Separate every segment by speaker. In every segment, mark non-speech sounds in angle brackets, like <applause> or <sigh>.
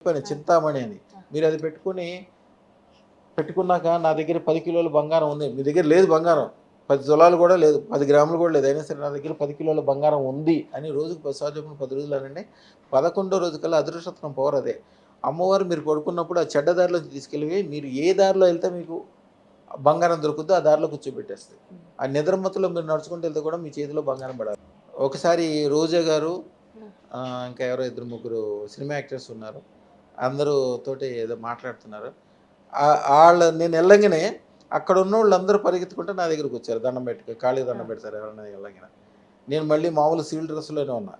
Speaker 1: చెప్పాను చింతామణి అని. మీరు అది పెట్టుకుని పెట్టుకున్నాక నా దగ్గర పది కిలోల బంగారం ఉంది. మీ దగ్గర లేదు బంగారం. పది తులాలు కూడా లేదు. పది గ్రాములు కూడా లేదు. అయినా సరే నా దగ్గర పది కిలోల బంగారం ఉంది అని రోజుకు పది చెప్పిన పది రోజులు అనండి. పదకొండో రోజు కల్లా అదృష్టత్వం పవర్ అదే. అమ్మవారు మీరు పడుకున్నప్పుడు ఆ చెడ్డ దారిలోకి తీసుకెళ్ళి మీరు ఏ దారిలో వెళ్తే మీకు బంగారం దొరుకుతుందో ఆ దారిలో కూర్చోబెట్టేస్తుంది ఆ నిద్రమత్తులో మీరు నడుచుకుంటూ వెళ్తే కూడా మీ చేతిలో బంగారం పడాలి. ఒకసారి రోజా గారు ఇంకా ఎవరో ఇద్దరు ముగ్గురు సినిమా యాక్టర్స్ ఉన్నారు. అందరూ తోటి ఏదో మాట్లాడుతున్నారు వాళ్ళ నేను వెళ్ళగానే అక్కడ ఉన్న వాళ్ళందరూ పరిగెత్తుకుంటే నా దగ్గరకు వచ్చారు దండం పెట్టుకు ఖాళీ దండం పెడతారు ఎవరైనా వెళ్ళగానే నేను మళ్ళీ మామూలు సివిల్ డ్రెస్లోనే ఉన్నా.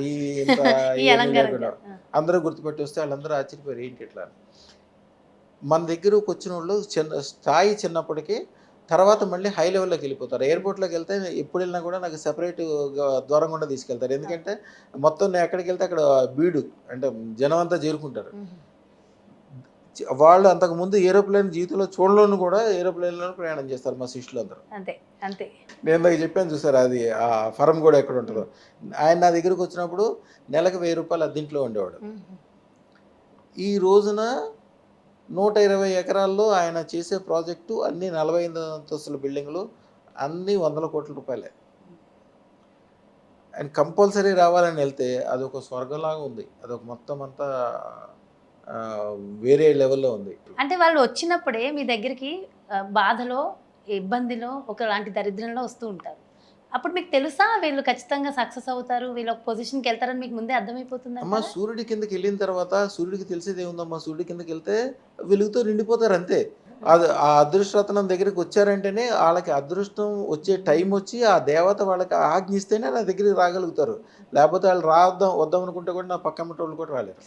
Speaker 1: ఈ. <laughs> అందరూ గుర్తుపెట్టి వస్తే వాళ్ళందరూ ఆశ్చర్యపోయారు ఏంటి ఇట్లా. మన దగ్గరకు వచ్చిన వాళ్ళు చిన్న స్థాయి చిన్నప్పటికీ తర్వాత మళ్ళీ హై లెవెల్లోకి వెళ్ళిపోతారు. ఎయిర్పోర్ట్లోకి వెళ్తే ఎప్పుడు వెళ్ళినా కూడా నాకు సెపరేట్ దూరం కూడా తీసుకెళ్తారు. ఎందుకంటే మొత్తం నేను ఎక్కడికి వెళ్తే అక్కడ బీడు అంటే జనం అంతా చేరుకుంటారు. వాళ్ళు అంతకు ముందు ఏరోప్లేన్ జీవితంలో చూడలోను కూడా ఏరోప్లేన్లో ప్రయాణం చేస్తారు మా శిష్యులు అందరూ.
Speaker 2: అంతే అంతే.
Speaker 1: నేను ఇందాక చెప్పాను చూసారు అది ఆ ఫరం కూడా ఎక్కడ ఉంటుందో. ఆయన నా దగ్గరకు వచ్చినప్పుడు నెలకు వెయ్యి రూపాయలు అద్దీంట్లో ఉండేవాడు. ఈ రోజున నూట ఇరవై ఎకరాల్లో ఆయన చేసే ప్రాజెక్టు అన్ని నలభై ఐదు అంతస్తుల బిల్డింగ్లు అన్ని వందల కోట్ల రూపాయలే. ఆయన కంపల్సరీ రావాలని వెళ్తే అదొక స్వర్గంలాగా ఉంది. అదొక మొత్తం అంతా వేరే లెవెల్లో ఉంది
Speaker 2: అంటే వాళ్ళు వచ్చినప్పుడే మీ దగ్గరికి బాధలో ఇబ్బందిలో ఒకలాంటి దరిద్రంలో వస్తూ ఉంటారు. అప్పుడు మీకు తెలుసా వీళ్ళు ఖచ్చితంగా సక్సెస్ అవుతారు? వీళ్ళు ఒక పొజిషన్కి వెళ్తారని మీకు ముందే అర్థమైపోతుంది
Speaker 1: అమ్మా సూర్యుడి కిందకి వెళ్ళిన తర్వాత సూర్యుడికి తెలిసేది ఏముందమ్మా? సూర్యుడి కిందకి వెళ్తే వెలుగుతో నిండిపోతారు అంతే. అది ఆ అదృష్టరత్నం దగ్గరికి వచ్చారంటేనే వాళ్ళకి అదృష్టం వచ్చే టైం వచ్చి ఆ దేవత వాళ్ళకి ఆజ్ఞిస్తేనే నా దగ్గరికి రాగలుగుతారు. లేకపోతే వాళ్ళు రావద్దాం వద్దాం అనుకుంటే కూడా నా పక్క వాళ్ళు కూడా రాలేరు.